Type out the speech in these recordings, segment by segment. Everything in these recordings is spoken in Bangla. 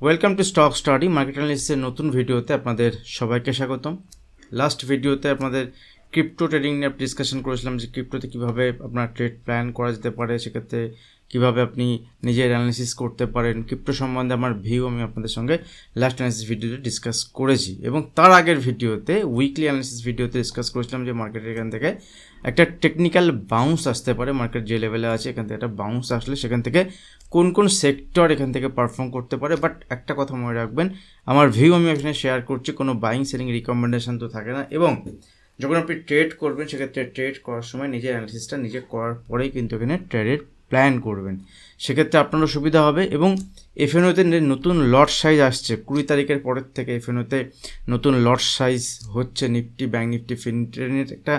Welcome to stock study market অ্যানালিস্টের নতুন ভিডিওতে আপনাদের সবাইকে স্বাগতম। লাস্ট ভিডিওতে আপনাদের ক্রিপ্টো ট্রেডিং নিয়ে ডিসকাশন করেছিলাম যে ক্রিপ্টোতে কীভাবে আপনার ট্রেড প্ল্যান করা যেতে পারে, সেক্ষেত্রে কীভাবে আপনি নিজের অ্যানালিসিস করতে পারেন। ক্রিপ্টো সম্বন্ধে আমার ভিউ আমি আপনাদের সঙ্গে লাস্ট অ্যানালিসিস ভিডিওতে ডিসকাস করেছি। এবং তার আগের ভিডিওতে উইকলি অ্যানালিসিস ভিডিওতে ডিসকাস করেছিলাম যে মার্কেটের এখান থেকে একটা টেকনিক্যাল বাউন্স আসতে পারে মার্কেট যে লেভেলে আছে, এখান থেকে একটা বাউন্স আসলে সেখান থেকে কোন কোন সেক্টর এখান থেকে পারফর্ম করতে পারে। বাট একটা কথা মনে রাখবেন, আমার ভিউ আমি এখানে শেয়ার করছি, কোনো বাইং সেলিং রিকমেন্ডেশন তো থাকে না। এবং যখন আপনি ট্রেড করবেন, সেক্ষেত্রে ট্রেড করার সময় নিজের অ্যানালিসিসটা নিজে করার পরেই কিন্তু এখানে ট্রেডের প্ল্যান করবেন। সেক্ষেত্রে আপনারও সুবিধা হবে এবং এফএনওতে নতুন লট সাইজ আসছে। কুড়ি তারিখের পরের থেকে এফএনওতে নতুন লট সাইজ হচ্ছে নিফটি ব্যাঙ্ক নিফটি ফিনটেনের একটা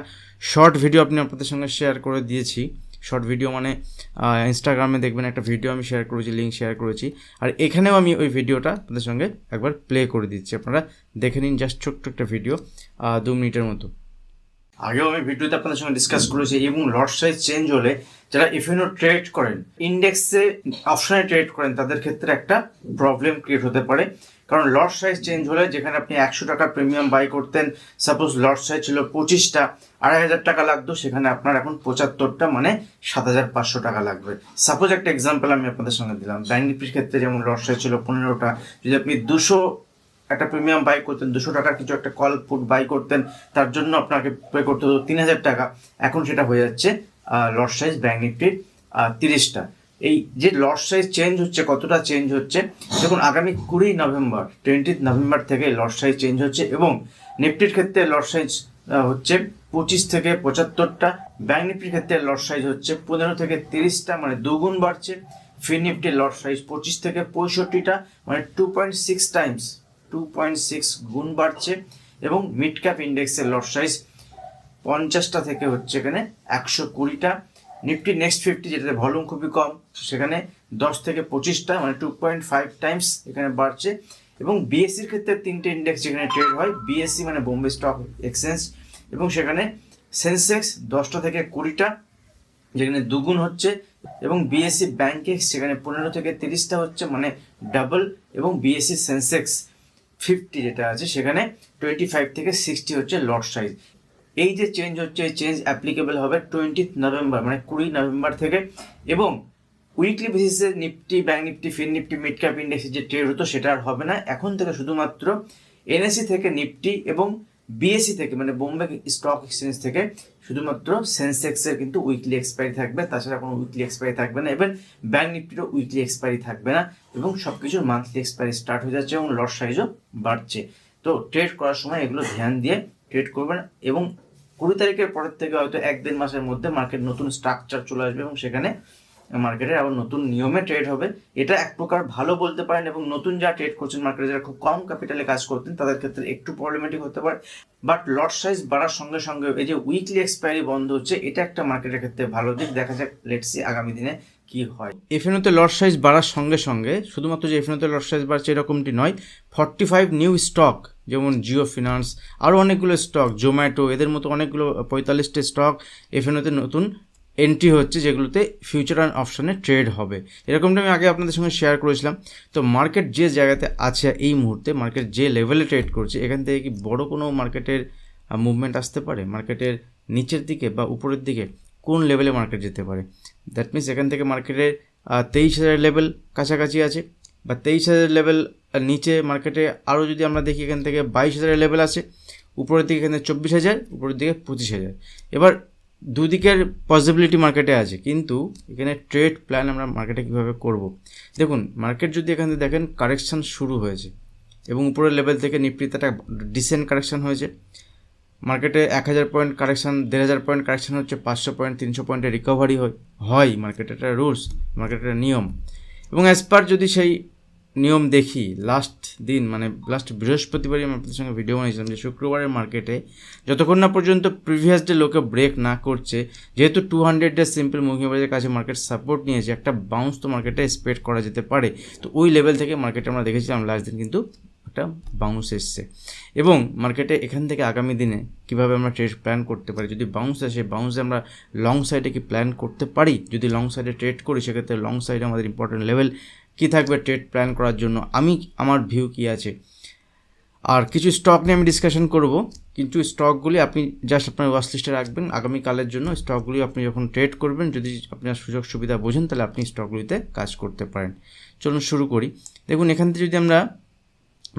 শর্ট ভিডিও আপনি আপনাদের সঙ্গে শেয়ার করে দিয়েছি। শর্ট ভিডিও মানে ইনস্টাগ্রামে দেখবেন একটা ভিডিও আমি শেয়ার করেছি লিঙ্ক শেয়ার করেছি। আর এখানেও আমি ওই ভিডিওটা আপনাদের সঙ্গে একবার প্লে করে দিচ্ছি। আপনারা দেখে নিন জাস্ট ছোট্ট একটা ভিডিও দু মিনিটের মতো। আগেও আমি ভিডিওতে আপনাদের সঙ্গে ডিসকাস করেছি এবং লট সাইজ চেঞ্জ হলে যারা ইফেনো ট্রেড করেন ইন্ডেক্সে অপশনে ট্রেড করেন, তাদের ক্ষেত্রে একটা প্রবলেম ক্রিয়েট হতে পারে। কারণ লট সাইজ চেঞ্জ হলে যেখানে আপনি একশো টাকা প্রিমিয়াম বাই করতেন সাপোজ লট সাইজ ছিল পঁচিশটা, আড়াই হাজার টাকা লাগতো, সেখানে আপনার এখন পঁচাত্তরটা মানে সাত হাজার পাঁচশো টাকা লাগবে। সাপোজ একটা এক্সাম্পল আমি আপনাদের সঙ্গে দিলাম। ব্যাঙ্ক নিফটির ক্ষেত্রে যেমন লট সাইজ ছিল পনেরোটা, যদি আপনি দুশো একটা প্রিমিয়াম বাই করতেন, দুশো টাকার কিছু একটা কল ফুড বাই করতেন, তার জন্য আপনাকে পে করতে হতো তিন হাজার টাকা। এখন সেটা হয়ে যাচ্ছে লট সাইজ ব্যাঙ্ক নিফটির তিরিশটা। এই যে লট সাইজ চেঞ্জ হচ্ছে, কতটা চেঞ্জ হচ্ছে, দেখুন, আগামী কুড়ি নভেম্বর টোয়েন্টি নভেম্বর থেকে লট সাইজ চেঞ্জ হচ্ছে এবং নিফটির ক্ষেত্রে লট সাইজ হচ্ছে পঁচিশ থেকে পঁচাত্তরটা ব্যাঙ্ক নিফটির ক্ষেত্রে লট সাইজ হচ্ছে পনেরো থেকে তিরিশটা মানে দুগুণ বাড়ছে। ফিন নিফটির লট সাইজ পঁচিশ থেকে পঁয়ষট্টিটা মানে two point six times two point six গুণ বাড়ছে এবং মিড ক্যাপ ইন্ডেক্সের লট সাইজ পঞ্চাশটা থেকে হচ্ছে এখানে একশো কুড়িটা। নিফটি নেক্সট ফিফটি যেটাতে ভলিউম খুবই কম সেখানে দশ থেকে পঁচিশটা মানে টু পয়েন্ট ফাইভ টাইমস এখানে বাড়ছে। এবং বিএসসির ক্ষেত্রে তিনটে ইন্ডেক্স যেখানে ট্রেড হয় বিএসসি মানে বোম্বে স্টক এক্সচেঞ্জ এবং সেখানে সেন্সেক্স দশটা থেকে কুড়িটা, যেখানে দুগুণ হচ্ছে, এবং বিএসসি ব্যাংকে সেখানে পনেরো থেকে তিরিশটা হচ্ছে মানে ডাবল এবং বিএসসি সেন্সেক্স ফিফটি যেটা আছে, সেখানে টোয়েন্টি ফাইভ থেকে সিক্সটি হচ্ছে লট সাইজ এই যে চেঞ্জ হচ্ছে, এই চেঞ্জ অ্যাপ্লিকেবল হবে টোয়েন্টি নভেম্বর মানে কুড়ি নভেম্বর থেকে। এবং উইকলি বেসিসে Nifty bank Nifty fin Nifty mid cap ইন্ডেক্সে যে ট্রেড হতো, সেটা আর হবে না। এখন থেকে শুধুমাত্র এনএসসি থেকে নিফটি এবং বিএসসি থেকে মানে বোম্বে স্টক এক্সচেঞ্জ থেকে শুধুমাত্র সেন্সেক্সের কিন্তু উইকলি এক্সপায়ারি থাকবে, তাছাড়া কোনো উইকলি এক্সপায়ারি থাকবে না। এবং ব্যাঙ্ক নিফটিরও উইকলি এক্সপায়ারি থাকবে না এবং সব কিছুর মান্থলি এক্সপায়ারি স্টার্ট হয়ে যাচ্ছে এবং লট সাইজও বাড়ছে। তো ট্রেড করার সময় এগুলো ধ্যান দিয়ে ট্রেড করবেন এবং কুড়ি তারিখের পরের থেকে হয়তো এক দেড় মাসের মধ্যে মার্কেট নতুন স্ট্রাকচার চলে আসবে এবং সেখানে মার্কেটের আবার নতুন নিয়মে ট্রেড হবে। এটা এক প্রকার ভালো বলতে পারেন এবং নতুন যা ট্রেড করছেন মার্কেটে যারা খুব কম ক্যাপিটালে কাজ করতেন, তাদের ক্ষেত্রে একটু প্রবলেমেটিক হতে পারে। বাট লট সাইজ বাড়ার সঙ্গে সঙ্গে এই যে উইকলি এক্সপায়ারি বন্ধ হচ্ছে, এটা একটা মার্কেটের ক্ষেত্রে ভালো দিক। দেখা যাক লেটসি আগামী দিনে কি হয়। এফএনওতে লট সাইজ বাড়ার সঙ্গে সঙ্গে, শুধুমাত্র যে এফএনওতে লট সাইজ বাড়ছে এরকমটি নয় ফর্টি ফাইভ নিউ স্টক যেমন জিও ফিনান্স আরও অনেকগুলো স্টক জোম্যাটো এদের মতো অনেকগুলো পঁয়তাল্লিশটি স্টক এফএনওতে নতুন এন্ট্রি হচ্ছে যেগুলোতে ফিউচার অ্যান্ড অপশানে ট্রেড হবে। এরকমটা আমি আগে আপনাদের সঙ্গে শেয়ার করেছিলাম। তো মার্কেট যে জায়গাতে আছে এই মুহূর্তে মার্কেট যে লেভেলে ট্রেড করছে, এখান থেকে কি বড় কোনো মার্কেটের মুভমেন্ট আসতে পারে? মার্কেটের নিচের দিকে বা উপরের দিকে কোন লেভেলে মার্কেট যেতে পারে? দ্যাট মিনস এখান থেকে মার্কেটের তেইশ হাজার লেভেল কাছাকাছি আছে বা তেইশ হাজার লেভেল নিচে মার্কেটে আরও যদি আমরা দেখি এখান থেকে বাইশ হাজারের লেভেল আছে, উপরের দিকে এখানে চব্বিশ হাজার, উপরের দিকে পঁচিশ হাজার। এবার দুদিকের পসিবিলিটি মার্কেটে আছে, কিন্তু এখানে ট্রেড প্ল্যান আমরা মার্কেটে কীভাবে করব? দেখুন মার্কেট যদি এখান থেকে দেখেন কারেকশান শুরু হয়েছে এবং উপরের লেভেল থেকে নিফটিতে একটা ডিসেন্ট কারেকশান হয়েছে। মার্কেটে এক হাজার পয়েন্ট কারেকশান দেড় হাজার পয়েন্ট কারেকশান হচ্ছে, পাঁচশো পয়েন্ট তিনশো পয়েন্টের রিকভারি হয়। হয় মার্কেটের একটা রুলস মার্কেটের নিয়ম। এবং অ্যাজ পার যদি সেই নিয়ম দেখি। লাস্ট দিন মানে লাস্ট বৃহস্পতিবারই আমি আপনাদের সঙ্গে ভিডিও বানিয়েছিলাম যে শুক্রবারের মার্কেটে যতক্ষণ না পর্যন্ত প্রিভিয়াস ডে লোকে ব্রেক না করছে, যেহেতু টু হান্ড্রেড ডে সিম্পল মুভিবাজের কাছে মার্কেট সাপোর্ট নিয়েছে, একটা বাউন্স তো মার্কেটে এক্সপেক্ট করা যেতে পারে। তো ওই লেভেল থেকে মার্কেটে আমরা দেখেছিলাম লাস্ট দিন কিন্তু একটা বাউন্স এসছে। এবং মার্কেটে এখান থেকে আগামী দিনে কীভাবে আমরা ট্রেড প্ল্যান করতে পারি? যদি বাউন্স আসে বাউন্সে আমরা লং সাইডে কি প্ল্যান করতে পারি? যদি লং সাইডে ট্রেড করি, সেক্ষেত্রে লং সাইডে আমাদের ইম্পর্টেন্ট লেভেল কী থাকবে ট্রেড প্ল্যান করার জন্য? আমি, আমার ভিউ কী আছে? আর কিছু স্টক নিয়ে আমি ডিসকাশন করব, কিন্তু স্টকগুলি আপনি জাস্ট আপনার ওয়াচ লিস্টে রাখবেন। আগামীকালের জন্য স্টকগুলি আপনি যখন ট্রেড করবেন, যদি আপনার সুযোগ সুবিধা বোঝেন, তাহলে আপনি স্টকগুলিতে কাজ করতে পারেন। চলুন শুরু করি। দেখুন, এখান থেকে যদি আমরা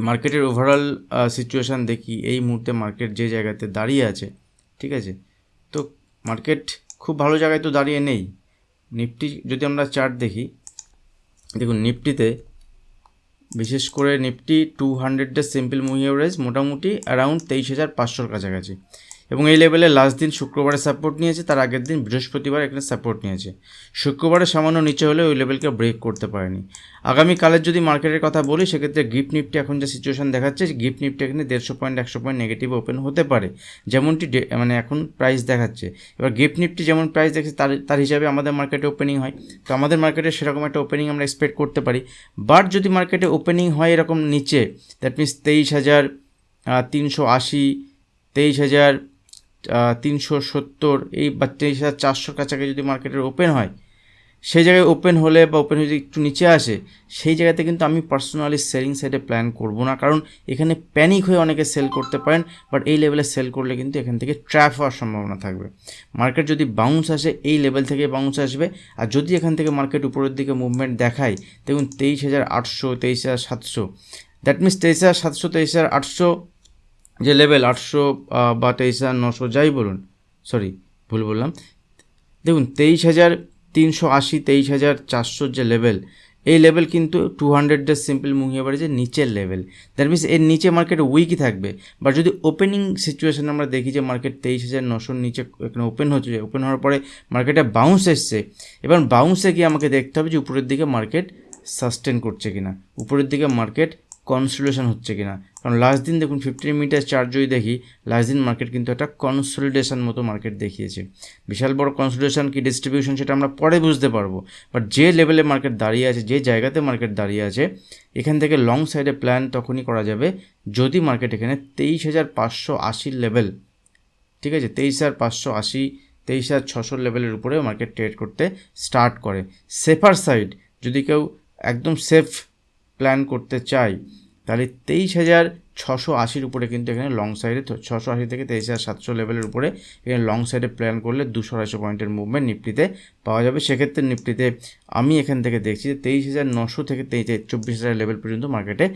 মার্কেটের ওভারঅল সিচুয়েশান দেখি, এই মুহূর্তে মার্কেট যে জায়গাতে দাঁড়িয়ে আছে, ঠিক আছে? তো মার্কেট খুব ভালো জায়গায় তো দাঁড়িয়ে নেই। নিফটি যদি আমরা চার্ট দেখি দেখুন, নিফটিতে বিশেষ করে নিফটি টু হান্ড্রেডের সিম্পল মুভি এভারেজ মোটামুটি অ্যারাউন্ড তেইশ হাজার পাঁচশোর কাছাকাছি। এবং এই লেভেলে লাস্ট দিন শুক্রবারে সাপোর্ট নিয়েছে, তার আগের দিন বৃহস্পতিবার এখানে সাপোর্ট নিয়েছে। শুক্রবারে সামান্য নিচে হলে ওই লেভেলকে ব্রেক করতে পারেনি। আগামীকালের যদি মার্কেটের কথা বলি, সেক্ষেত্রে গিফট নিফটি এখন যে সিচুয়েশন দেখাচ্ছে গিফট নিফটি এখানে দেড়শো পয়েন্ট একশো পয়েন্ট নেগেটিভ ওপেন হতে পারে। যেমনটি মানে এখন প্রাইস দেখাচ্ছে। এবার গিফট নিফটি যেমন প্রাইস দেখছে তার তার হিসাবে আমাদের মার্কেটে ওপেনিং হয়। তো আমাদের মার্কেটে সেরকম একটা ওপেনিং আমরা এক্সপেক্ট করতে পারি। বাট যদি মার্কেটে ওপেনিং হয় এরকম নিচে দ্যাট মিনস তেইশ হাজার তিনশো আশি, তেইশ হাজার তিনশো সত্তর, এই বা তেইশ হাজার চারশোর কাছাকাছি যদি মার্কেটের ওপেন হয়, সেই জায়গায় ওপেন হলে বা ওপেন হয়ে যদি একটু নিচে আসে, সেই জায়গাতে কিন্তু আমি পার্সোনালি সেলিং সাইডে প্ল্যান করব না। কারণ এখানে প্যানিক হয়ে অনেকে সেল করতে পারেন বাট এই লেভেলে সেল করলে কিন্তু এখান থেকে ট্র্যাপ হওয়ার সম্ভাবনা থাকবে। মার্কেট যদি বাউন্স আসে, এই লেভেল থেকে বাউন্স আসবে। আর যদি এখান থেকে মার্কেট উপরের দিকে মুভমেন্ট দেখায়, দেখুন তেইশ হাজার আটশো, তেইশ হাজার সাতশো। দ্যাট মিনস তেইশ হাজার সাতশো, তেইশ হাজার আটশো যে লেভেল আটশো বা তেইশ হাজার, নশো, যাই বলুন সরি ভুল বললাম। দেখুন, তেইশ হাজার তিনশো আশি, তেইশ হাজার চারশোর যে লেভেল এই লেভেল কিন্তু টু হান্ড্রেডের সিম্পল মুভিয়ে যে নিচের লেভেল দ্যাট মিনস এর নিচে মার্কেট উইকই থাকবে। বা যদি ওপেনিং সিচুয়েশন আমরা দেখি যে মার্কেট তেইশ হাজার, নশোর নিচে এখানে ওপেন হচ্ছে ওপেন হওয়ার পরে মার্কেটে বাউন্স এসছে, এবার বাউন্সে গিয়ে আমাকে দেখতে হবে যে উপরের দিকে মার্কেট সাস্টেন করছে কিনা, উপরের দিকে মার্কেট কনসোলিডেশন হচ্ছে কিনা। কারণ লাস্ট দিন দেখুন ফিফটিন মিটার চার্ট যদি দেখি লাস্ট দিন মার্কেট কিন্তু একটা কনসোলিডেশন মতো মার্কেট দেখিয়েছে। বিশাল বড় কনসোলিডেশন কি ডিস্ট্রিবিউশন সেটা আমরা পরে বুঝতে পারব। বাট যে লেভেলে মার্কেট দাঁড়িয়ে আছে, যে জায়গাতে মার্কেট দাঁড়িয়ে আছে, এখান থেকে লং সাইডে প্ল্যান তখনই করা যাবে যদি মার্কেট এখানে তেইশ হাজার পাঁচশো আশির লেভেল ঠিক আছে? তেইশ হাজার পাঁচশো আশি, তেইশ হাজার ছশো লেভেলের উপরে মার্কেট ট্রেড করতে স্টার্ট করে। সেফার সাইড যদি কেউ একদম সেফ প্ল্যান করতে চাই তাহলে তেইশ হাজার ছশো আশির উপরে কিন্তু এখানে লং সাইডে ছশো আশি থেকে তেইশ হাজার সাতশো লেভেলের উপরে এখানে লং সাইডে প্ল্যান করলে দুশো আড়াইশো পয়েন্টের মুভমেন্ট নিফটিতে পাওয়া যাবে। সেক্ষেত্রে নিফটিতে আমি এখান থেকে দেখছি যে তেইশ হাজার নশো থেকে তেইশ চব্বিশ হাজার লেভেল পর্যন্ত মার্কেটে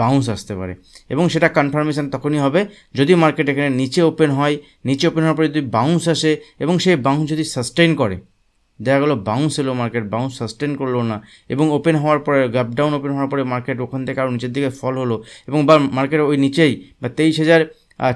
বাউন্স আসতে পারে। এবং সেটা কনফার্মেশন তখনই হবে যদি মার্কেট এখানে নিচে ওপেন হয়। নিচে ওপেন হওয়ার পরে যদি বাউন্স আসে এবং সেই বাউন্স যদি সাস্টেইন করে দেখা গেলো বাউন্স এলো মার্কেট বাউন্স সাস্টেন করল না। এবং ওপেন হওয়ার পরে গ্যাপ ডাউন ওপেন হওয়ার পরে মার্কেট ওখান থেকে আরও নিচের দিকে ফল হলো। এবং বা মার্কেট ওই নিচেই, বা তেইশ হাজার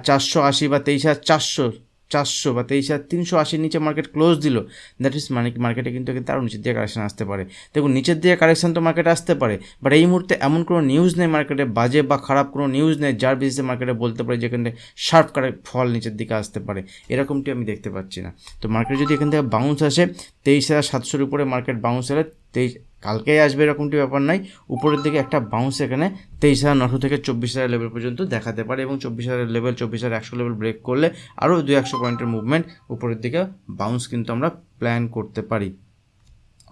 চারশো আশি বা তেইশ হাজার চারশো চারশো বা তেইশ হাজার তিনশো আশির নিচে মার্কেট ক্লোজ দিল। দ্যাট ইজ মানে মার্কেটে কিন্তু আরও নিচের দিয়ে কারেকশন আসতে পারে। দেখুন, নিচের দিয়ে কারেকশন তো মার্কেটে আসতে পারে বাট এই মুহূর্তে এমন কোনো নিউজ নেই মার্কেটে বাজে বা খারাপ কোনো নিউজ নেই যার বেসিসে মার্কেটে বলতে পারে যেখানে শার্প কারে ফল নিচের দিকে আসতে পারে। এরকমটি আমি দেখতে পাচ্ছি না। তো মার্কেট যদি এখান থেকে বাউন্স আসে, তেইশ হাজার সাতশোর উপরে মার্কেট বাউন্স এলে তেইশ কালকেই আসবে এরকমটি ব্যাপার নাই। উপরের দিকে একটা বাউন্স এখানে তেইশ হাজার নশো থেকে চব্বিশ হাজার লেভেল পর্যন্ত দেখাতে পারে এবং চব্বিশ হাজার লেভেল চব্বিশ হাজার একশো লেভেল ব্রেক করলে আরও দু একশো পয়েন্টের মুভমেন্ট উপরের দিকে বাউন্স কিন্তু আমরা প্ল্যান করতে পারি।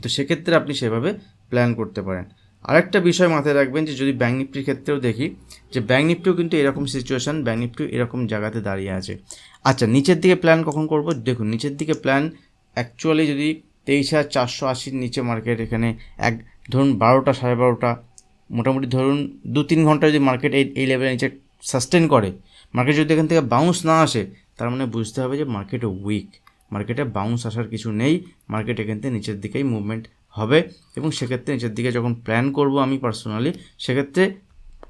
তো সেক্ষেত্রে আপনি সেভাবে প্ল্যান করতে পারেন। আরেকটা বিষয় মাথায় রাখবেন যে যদি ব্যাঙ্ক নিফটির ক্ষেত্রেও দেখি যে ব্যাঙ্ক নিফটিও কিন্তু এরকম সিচুয়েশান ব্যাঙ্ক নিফটিও এরকম জায়গাতে দাঁড়িয়ে আছে। আচ্ছা নিচের দিকে প্ল্যান কখন করব? দেখুন, নিচের দিকে প্ল্যান অ্যাকচুয়ালি যদি তেইশ হাজার চারশো আশির নিচে মার্কেট এখানে এক, ধরুন বারোটা, সাড়ে বারোটা, মোটামুটি ধরুন দু তিন ঘণ্টা যদি মার্কেট এই এই লেভেলের নিচে সাস্টেন করে মার্কেট যদি এখান থেকে বাউন্স না আসে, তার মানে বুঝতে হবে যে মার্কেটে উইক মার্কেটে বাউন্স আসার কিছু নেই মার্কেট এখান থেকে নিচের দিকেই মুভমেন্ট হবে এবং সেক্ষেত্রে নিচের দিকে যখন প্ল্যান করব আমি পার্সোনালি সেক্ষেত্রে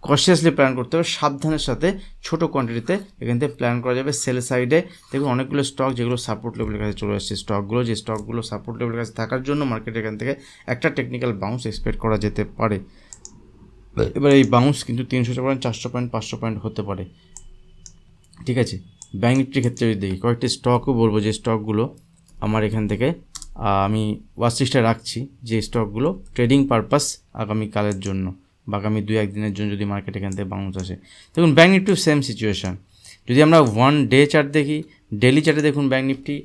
কনসিয়াসলি প্ল্যান করতে হবে, সাবধানের সাথে ছোটো কোয়ান্টিটিতে এখান থেকে প্ল্যান করা যাবে। সেল সাইডে দেখুন অনেকগুলো স্টক যেগুলো সাপোর্ট লেভেলের কাছে চলে আসছে। স্টকগুলো যে স্টকগুলো সাপোর্ট লেভেলের কাছে থাকার জন্য মার্কেট এখান থেকে একটা টেকনিক্যাল বাউন্স এক্সপেক্ট করা যেতে পারে। এবার এই বাউন্স কিন্তু তিনশো পয়েন্ট চারশো পয়েন্ট পাঁচশো পয়েন্ট হতে পারে। ঠিক আছে? ব্যাঙ্ক নিফটির ক্ষেত্রে যদি দেখি, কয়েকটি স্টকও বলব যে স্টকগুলো আমার এখান থেকে আমি ওয়াচ লিস্টে রাখছি যে স্টকগুলো ট্রেডিং পারপাস আগামীকালের জন্য। বা আগামী দু একদিনের জন্য যদি মার্কেট এখান থেকে বাউন্স আসে দেখুন ব্যাঙ্ক নিফটিও সেম সিচুয়েশান যদি আমরা ওয়ান ডে চার্ট দেখি ডেলি চার্টে দেখুন ব্যাঙ্ক নিফটি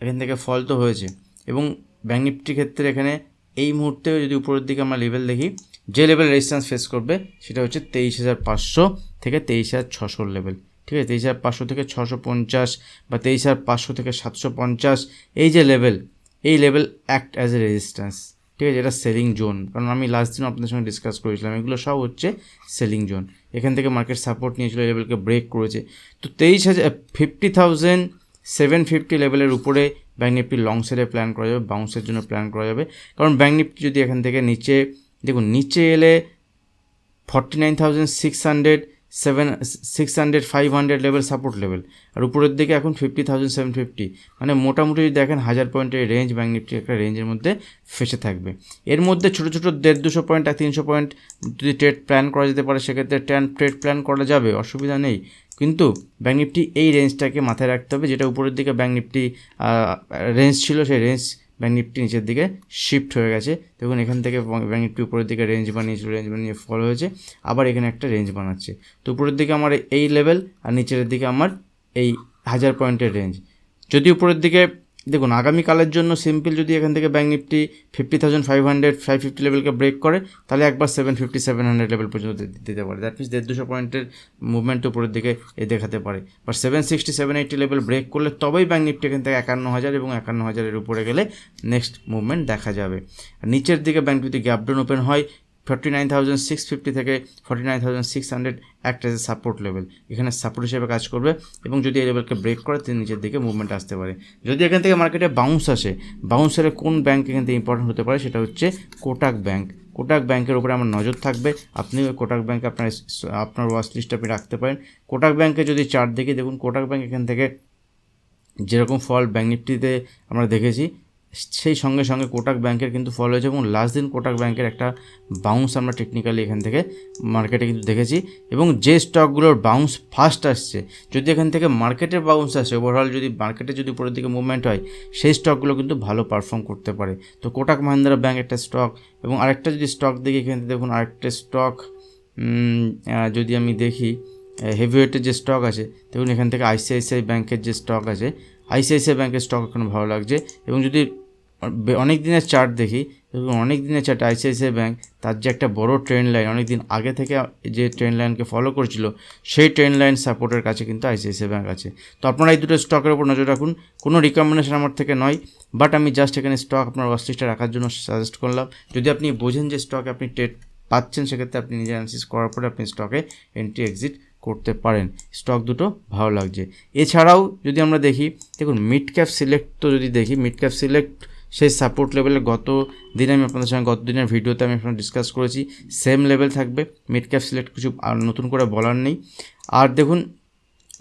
এখান থেকে ফল তো হয়েছে। এবং ব্যাঙ্ক নিফটির ক্ষেত্রে এখানে এই মুহূর্তে যদি উপরের দিকে আমরা লেভেল দেখি, যে লেভেল রেজিস্ট্যান্স ফেস করবে, সেটা হচ্ছে তেইশ হাজার পাঁচশো থেকে তেইশ হাজার ছশোর লেভেল ঠিক আছে, তেইশ হাজার পাঁচশো থেকে ছশো পঞ্চাশ বা তেইশ হাজার পাঁচশো থেকে সাতশো পঞ্চাশ, এই যে লেভেল এই level act as a resistance ঠিক আছে, এটা সেলিং জোন কারণ আমি লাস্ট দিন আপনাদের সঙ্গে ডিসকাস করেছিলাম, এগুলো সব হচ্ছে সেলিং জোন এখান থেকে মার্কেট সাপোর্ট নিয়েছিল লেভেলকে ব্রেক করেছে। তো তেইশ হাজার ফিফটি থাউজেন্ড সেভেন ফিফটি লেভেলের উপরে ব্যাঙ্ক নিফটি লং সেলে প্ল্যান করা যাবে বাউন্সের জন্য প্ল্যান করা যাবে। কারণ ব্যাঙ্ক নিফটি যদি এখান থেকে নিচে, দেখুন, নিচে এলে forty nine thousand six hundred seven six hundred five hundred level support level আর উপরের দিকে এখন ফিফটি থাউজেন্ড সেভেন ফিফটি মানে মোটামুটি যদি দেখেন, হাজার পয়েন্টের রেঞ্জ ব্যাঙ্ক নিফটি একটা রেঞ্জের মধ্যে ফেসে থাকবে। এর মধ্যে ছোটো ছোটো দেড়, দুশো পয়েন্ট আর তিনশো পয়েন্ট যদি ট্রেড প্ল্যান করা যেতে পারে, সেক্ষেত্রে ট্রেন ট্রেড প্ল্যান করা যাবে, অসুবিধা নেই। কিন্তু ব্যাঙ্ক নিফটি এই রেঞ্জটাকে মাথায় রাখতে হবে, যেটা উপরের দিকে ব্যাঙ্ক নিফটি রেঞ্জ ছিল সেই রেঞ্জ ব্যাঙ্ক নিফটি নিচের দিকে শিফট হয়ে গেছে। দেখুন, এখান থেকে ব্যাঙ্ক নিফটি উপরের দিকে রেঞ্জ বানিয়েছিল রেঞ্জ বানিয়ে ফল হয়েছে। আবার এখানে একটা রেঞ্জ বানাচ্ছে। তো উপরের দিকে আমার এই লেভেল আর নিচের দিকে আমার এই হাজার পয়েন্টের রেঞ্জ যদি উপরের দিকে দেখুন, আগামীকালের জন্য সিম্পল যদি এখান থেকে bank Nifty fifty thousand five hundred five fifty লেভেলকে break করে, তাহলে একবার seven fifty seven hundred level পর্যন্ত দিতে পারে। দ্যাট মিনস দেড় দুশো পয়েন্টের মুভমেন্ট উপরের দিকে এ দেখাতে পারে। But seven sixty seven eighty level break করলে তবেই ব্যাঙ্ক নিফটি এখান থেকে একান্ন হাজার এবং একান্ন হাজারের উপরে গেলে নেক্সট মুভমেন্ট দেখা যাবে। নিচের দিকে ব্যাঙ্ক যদি গ্যাপ ডাউন ওপেন হয় forty nine thousand six fifty থেকে forty nine thousand six hundred act as a support level এখানে সাপোর্ট হিসেবে কাজ করবে এবং যদি এই লেভেলকে ব্রেক করে, তিনি নিচের দিকে মুভমেন্ট আসতে পারে। যদি এখান থেকে মার্কেটে বাউন্স আসে বাউন্সের কোন ব্যাঙ্ক এখান থেকে ইম্পর্টেন্ট হতে পারে সেটা হচ্ছে কোটাক ব্যাঙ্ক কোটাক ব্যাংকের উপরে আমার নজর থাকবে। আপনি ওই কোটাক ব্যাংক আপনার আপনার ওয়াচ লিস্টে আপনি রাখতে পারেন। কোটাক ব্যাংকে যদি চার্ট দেখি দেখুন কোটাক ব্যাংক এখান থেকে যেরকম ফল ব্যাঙ্ক নিফটিতে আমরা দেখেছি সেই সঙ্গে সঙ্গে কোটাক ব্যাংকের কিন্তু ফল হয়েছে এবং লাস্ট দিন কোটাক ব্যাংকের একটা বাউন্স আমরা টেকনিক্যালি এখান থেকে মার্কেটে কিন্তু দেখেছি এবং যে স্টকগুলোর বাউন্স ফার্স্ট আসছে, যদি এখান থেকে মার্কেটের বাউন্স আসে ওভারঅল যদি মার্কেটে যদি উপরের দিকে মুভমেন্ট হয়, সেই স্টকগুলো কিন্তু ভালো পারফর্ম করতে পারে। তো কোটাক মাহিন্দ্রা ব্যাংক একটা স্টক এবং আরেকটা যদি স্টক দেখি এখান থেকে দেখুন, আরেকটা স্টক যদি আমি দেখি হেভিওয়েটের যে স্টক আছে, দেখুন এখান থেকে আইসিআইসিআই ব্যাংকের যে স্টক আছে আইসিআইসিআই ব্যাঙ্কের স্টক এখন ভালো লাগছে এবং যদি অনেক দিনের চার্ট দেখি, এবং অনেক দিনের চার্ট আইসিআইসিআই ব্যাঙ্ক তার যে একটা বড় ট্রেন লাইন অনেক দিন আগে থেকে যে ট্রেন লাইনকে ফলো করছিল, সেই ট্রেন লাইন সাপোর্টের কাছে কিন্তু আইসিআইসিআই ব্যাংক আছে। তো আপনারা এই দুটো স্টকের উপর নজর রাখুন, কোনো রিকমেন্ডেশন আমার থেকে নয় বাট আমি জাস্ট এখানে স্টক আপনার ওয়াশলিস্টে রাখার জন্য সাজেস্ট করলাম। যদি আপনি বোঝেন যে স্টকে আপনি ট্রেড পাচ্ছেন, সেক্ষেত্রে আপনি নিজে অ্যানালিসিস করার পরে আপনি স্টকে এন্ট্রি এক্সিট করতে পারেন। স্টক দুটো ভালো লাগছে। এছাড়াও যদি আমরা দেখি, দেখুন মিড ক্যাপ সিলেক্ট তো যদি দেখি মিড ক্যাপ সিলেক্ট সেই সাপোর্ট লেভেলে গত দিনে আমি আপনাদের সঙ্গে, গত দিনের ভিডিওতে আমি আপনার ডিসকাস করেছি সেম লেভেল থাকবে। মিড ক্যাপ সিলেক্ট কিছু আর নতুন করে বলার নেই। আর দেখুন,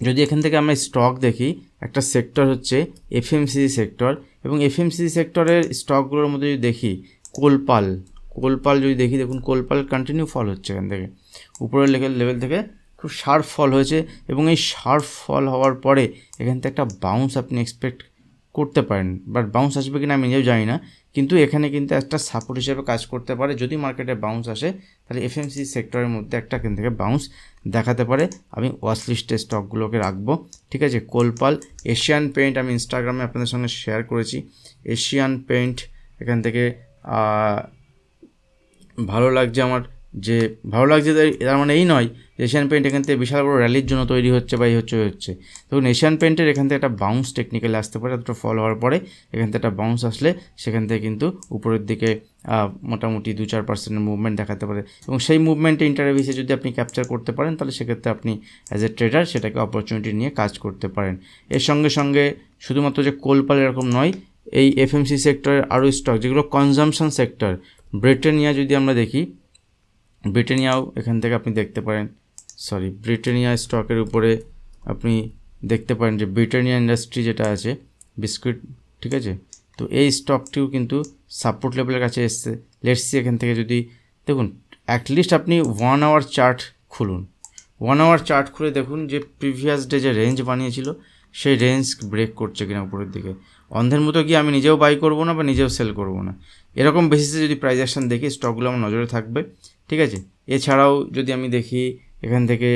যদি এখান থেকে আমরা স্টক দেখি, একটা সেক্টর হচ্ছে এফএমসিজি সেক্টর এবং এফএমসিজি সেক্টরের স্টকগুলোর মধ্যে যদি দেখি কোলপাল কোলপাল যদি দেখি, দেখুন কোলপাল কন্টিনিউ ফল হচ্ছে এখান থেকে। উপরের লেভেল লেভেল থেকে খুব শার্প ফল হয়েছে এবং এই শার্প ফল হওয়ার পরে এখান থেকে একটা বাউন্স আপনি এক্সপেক্ট করতে পারেন। বাট বাউন্স আসবে কিনা আমি নিজেও জানি না। কিন্তু এখানে কিন্তু একটা সাপোর্ট হিসেবে কাজ করতে পারে। যদি মার্কেটে বাউন্স আসে, তাহলে এফএমসি সেক্টরের মধ্যে একটা এখান থেকে বাউন্স দেখাতে পারে। আমি ওয়াচ লিস্টে স্টকগুলোকে রাখব। ঠিক আছে? কোলপাল এশিয়ান পেইন্ট আমি ইনস্টাগ্রামে আপনাদের সঙ্গে শেয়ার করেছি। এশিয়ান পেইন্ট এখান থেকে ভালো লাগছে আমার যে ভালো লাগছে তার মানে এই নয় যে এশিয়ান পেন্ট এখান থেকে বিশাল বড় র্যালির জন্য তৈরি হচ্ছে বা এই হচ্ছে হচ্ছে। দেখুন এশিয়ান পেন্টের এখান থেকে একটা বাউন্স টেকনিক্যালি আসতে পারে দুটো ফল হওয়ার পরে এখান থেকে একটা বাউন্স আসলে সেখান থেকে কিন্তু উপরের দিকে মোটামুটি দু চার পার্সেন্টের মুভমেন্ট দেখাতে পারে। এবং সেই মুভমেন্টে ইন্টারভিউসে যদি আপনি ক্যাপচার করতে পারেন, তাহলে সেক্ষেত্রে আপনি অ্যাজ এ ট্রেডার সেটাকে অপরচুনিটি নিয়ে কাজ করতে পারেন। এর সঙ্গে সঙ্গে শুধুমাত্র যে কোলপাল এরকম নয়, এই এফএমসি সেক্টরের আরও স্টক যেগুলো কনজামশন সেক্টর ব্রিটেনিয়া যদি আমরা দেখি ব্রিটেনিয়াও এখান থেকে আপনি দেখতে পারেন। সরি ব্রিটেনিয়া স্টকের উপরে আপনি দেখতে পারেন যে ব্রিটেনিয়া ইন্ডাস্ট্রি যেটা আছে, বিস্কুট, ঠিক আছে? তো এই স্টকটিও কিন্তু সাপোর্ট লেভেলের কাছে এসছে। লেটসি এখান থেকে যদি, দেখুন অ্যাটলিস্ট আপনি ওয়ান আওয়ার চার্ট খুলুন। ওয়ান আওয়ার চার্ট খুলে দেখুন যে প্রিভিয়াস ডে যে রেঞ্জ বানিয়েছিল, সেই রেঞ্জ ব্রেক করছে কিনা উপরের দিকে। অন্ধের মতো গিয়ে আমি নিজেও বাই করব না বা নিজেও সেল করব না? এরকম বেসিসে যদি প্রাইস অ্যাকশন দেখি স্টকগুলো আমার নজরে থাকবে। ঠিক আছে? এছাড়াও যদি আমি দেখি এখান থেকে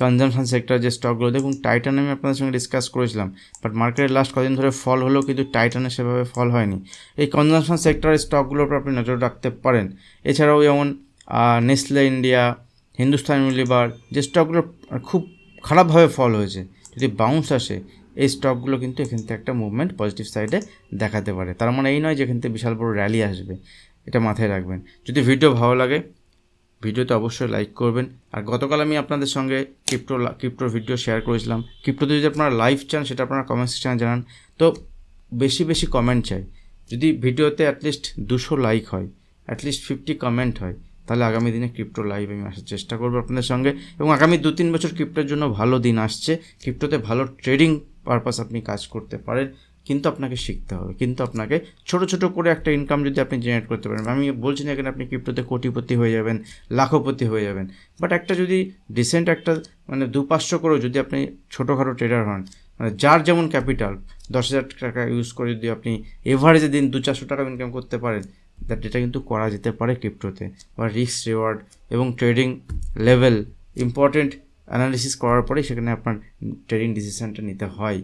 কনজামশন সেক্টর যে স্টকগুলো দেখুন টাইটান আমি আপনাদের সঙ্গে ডিসকাস করেছিলাম বাট মার্কেটের লাস্ট কদিন ধরে ফল হলেও কিন্তু টাইটানে সেভাবে ফল হয়নি। এই কনজামশন সেক্টরের স্টকগুলোর উপর আপনি নজর রাখতে পারেন। এছাড়াও যেমন নেসলে ইন্ডিয়া হিন্দুস্তান ইউনিলিভার যে স্টকগুলো খুব খারাপভাবে ফল হয়েছে, যদি বাউন্স আসে, এই স্টকগুলো কিন্তু এখান থেকে একটা মুভমেন্ট পজিটিভ সাইডে দেখাতে পারে। তার মানে এই নয় যে এখান থেকে বিশাল বড় র্যালি আসবে। এটা মাথায় রাখবেন। যদি ভিডিও ভালো লাগে, ভিডিওতে অবশ্যই লাইক করবেন। আর গতকাল আমি আপনাদের সঙ্গে ক্রিপ্টো ক্রিপ্টোর ভিডিও শেয়ার করেছিলাম। ক্রিপ্টোতে যদি আপনারা লাইভ চান, সেটা আপনারা কমেন্ট সেকশানে জানান। তো বেশি বেশি কমেন্ট চাই। যদি ভিডিওতে অ্যাটলিস্ট দুশো লাইক হয় অ্যাটলিস্ট ফিফটি কমেন্ট হয়, তাহলে আগামী দিনে ক্রিপ্টো লাইভ আমি আসার চেষ্টা করব আপনাদের সঙ্গে। এবং আগামী দু তিন বছর ক্রিপ্টোর জন্য ভালো দিন আসছে। ক্রিপ্টোতে ভালো ট্রেডিং পারপাস আপনি কাজ করতে পারেন। কিন্তু আপনাকে শিখতে হবে। কিন্তু আপনাকে ছোট ছোট করে একটা ইনকাম যদি আপনি জেনারেট করতে পারেন, আমি বলছি না এখানে আপনি ক্রিপ্টোতে কোটিপতি হয়ে যাবেন, লাখপতি হয়ে যাবেন বাট একটা যদি ডিসেন্ট একটা মানে দু পাঁচশো করেও যদি আপনি ছোটোখাটো ট্রেডার হন মানে যার যেমন ক্যাপিটাল দশ হাজার টাকা ইউজ করে যদি আপনি এভারেজে দিন দু চারশো টাকা ইনকাম করতে পারেন দ্যাট এটা কিন্তু করা যেতে পারে ক্রিপ্টোতে বা রিস্ক রিওয়ার্ড এবং ট্রেডিং লেভেল ইম্পর্টেন্ট অ্যানালিসিস করার পরেই সেখানে আপনার ট্রেডিং ডিসিশনটা নিতে হয়।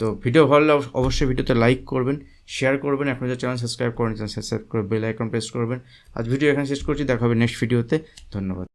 তো ভিডিও ভালো লাগলে অবশ্যই ভিডিওতে লাইক করবেন শেয়ার করবেন এখন যে চ্যানেল সাবস্ক্রাইব করেন চ্যানেল সাবস্ক্রাইব করে বেল আইকন প্রেস করবেন। আজ ভিডিও এখানে শেষ করছি, দেখা হবে নেক্সট ভিডিওতে ধন্যবাদ।